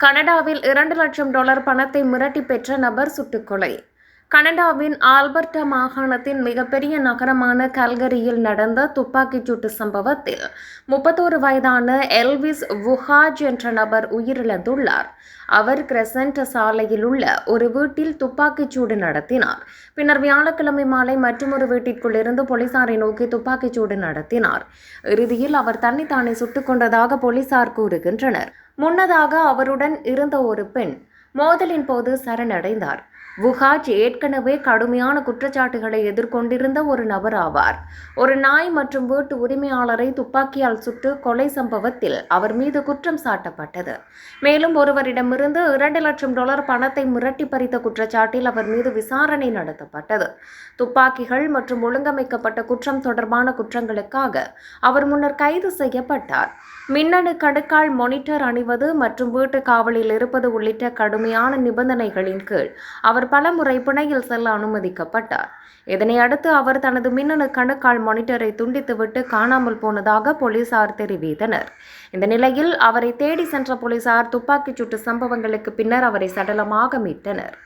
கனடாவில் இரண்டு லட்சம் டாலர் பணத்தை மிரட்டி பெற்ற நபர் சுட்டுக்கொலை கனடாவின் ஆல்பர்டா மாகாணத்தின் மிகப்பெரிய நகரமான கல்கரியில் நடந்த துப்பாக்கிச் சூட்டு சம்பவத்தில் முப்பத்தோரு வயதான எல்விஸ் வுஹாஜ் என்ற நபர் உயிரிழந்துள்ளார். அவர் கிரசன்ட் சாலையில் உள்ள ஒரு வீட்டில் துப்பாக்கிச் சூடு நடத்தினார். பின்னர் வியாழக்கிழமை மாலை மற்றொரு வீட்டிற்குள் இருந்து போலீசாரை நோக்கி துப்பாக்கிச் சூடு நடத்தினார். இறுதியில் அவர் தன்னைத்தானே சுட்டுக் கொண்டதாக போலீசார் கூறுகின்றனர். முன்னதாக அவருடன் இருந்த ஒரு பெண் மோதலின் போது சரணடைந்தார். வுஹாஜ் ஏற்கனவே கடுமையான குற்றச்சாட்டுகளை எதிர்கொண்டிருந்த ஒரு நபர் ஆவார். ஒரு நாய் மற்றும் வீட்டு உரிமையாளரை துப்பாக்கியால் சுட்டு கொலை சம்பவத்தில் அவர் மீது குற்றம் சாட்டப்பட்டது. மேலும் ஒருவரிடமிருந்து இரண்டு லட்சம் டாலர் பணத்தை மிரட்டி பறித்த குற்றச்சாட்டில் அவர் மீது விசாரணை நடத்தப்பட்டது. துப்பாக்கிகள் மற்றும் ஒழுங்கமைக்கப்பட்ட குற்றம் தொடர்பான குற்றங்களுக்காக அவர் முன்னர் கைது செய்யப்பட்டார். மின்னணு கடுக்கால் மொனிட்டர் அணிவது மற்றும் வீட்டு காவலில் இருப்பது உள்ளிட்ட கடுமையான நிபந்தனைகளின் கீழ் அவர் பலமுறை பிணையில் செல்ல அனுமதிக்கப்பட்டார். இதனை அடுத்து அவர் தனது மின்னணு கணுக்கால் மானிட்டரை துண்டித்துவிட்டு காணாமல் போனதாக போலீசார் தெரிவித்தனர். இந்த நிலையில் அவரை தேடி சென்ற போலீசார் துப்பாக்கிச் சூட்டு சம்பவங்களுக்கு பின்னர் அவரை சடலமாக மீட்டனர்.